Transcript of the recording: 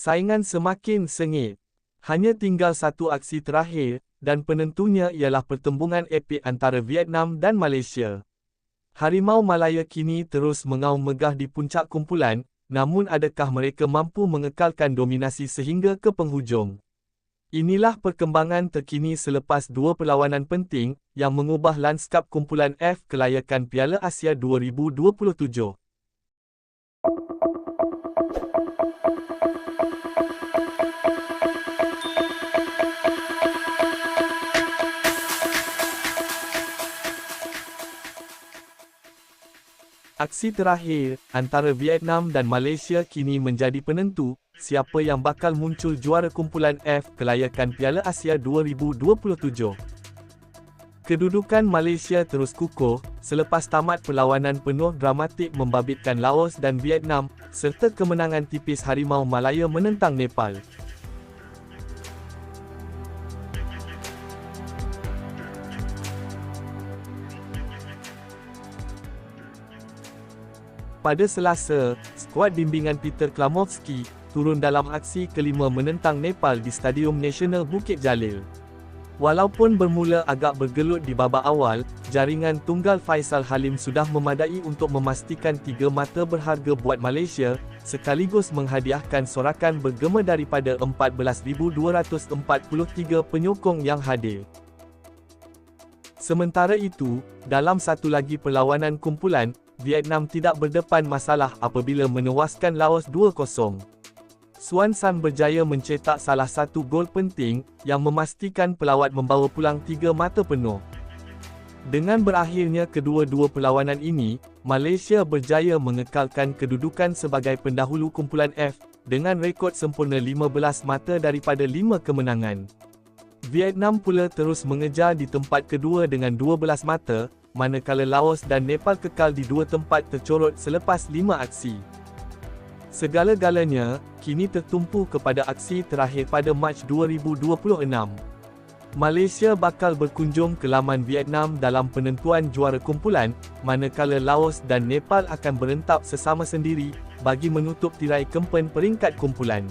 Saingan semakin sengit. Hanya tinggal satu aksi terakhir, dan penentunya ialah pertembungan epik antara Vietnam dan Malaysia. Harimau Malaya kini terus mengaum megah di puncak kumpulan, namun adakah mereka mampu mengekalkan dominasi sehingga ke penghujung? Inilah perkembangan terkini selepas dua perlawanan penting yang mengubah lanskap kumpulan F kelayakan Piala Asia 2027. Aksi terakhir antara Vietnam dan Malaysia kini menjadi penentu siapa yang bakal muncul juara kumpulan F kelayakan Piala Asia 2027. Kedudukan Malaysia terus kukuh selepas tamat perlawanan penuh dramatik membabitkan Laos dan Vietnam serta kemenangan tipis Harimau Malaya menentang Nepal. Pada Selasa, skuad bimbingan Peter Klamovski turun dalam aksi kelima menentang Nepal di Stadium Nasional Bukit Jalil. Walaupun bermula agak bergelut di babak awal, jaringan tunggal Faisal Halim sudah memadai untuk memastikan tiga mata berharga buat Malaysia, sekaligus menghadiahkan sorakan bergema daripada 14,243 penyokong yang hadir. Sementara itu, dalam satu lagi perlawanan kumpulan, Vietnam tidak berdepan masalah apabila menewaskan Laos 2-0. Suan San berjaya mencetak salah satu gol penting yang memastikan pelawat membawa pulang tiga mata penuh. Dengan berakhirnya kedua-dua perlawanan ini, Malaysia berjaya mengekalkan kedudukan sebagai pendahulu kumpulan F dengan rekod sempurna 15 mata daripada 5 kemenangan. Vietnam pula terus mengejar di tempat kedua dengan 12 mata, manakala Laos dan Nepal kekal di dua tempat tercorot selepas lima aksi. Segala-galanya, kini tertumpu kepada aksi terakhir pada Mac 2026. Malaysia bakal berkunjung ke laman Vietnam dalam penentuan juara kumpulan, manakala Laos dan Nepal akan berentap sesama sendiri, bagi menutup tirai kempen peringkat kumpulan.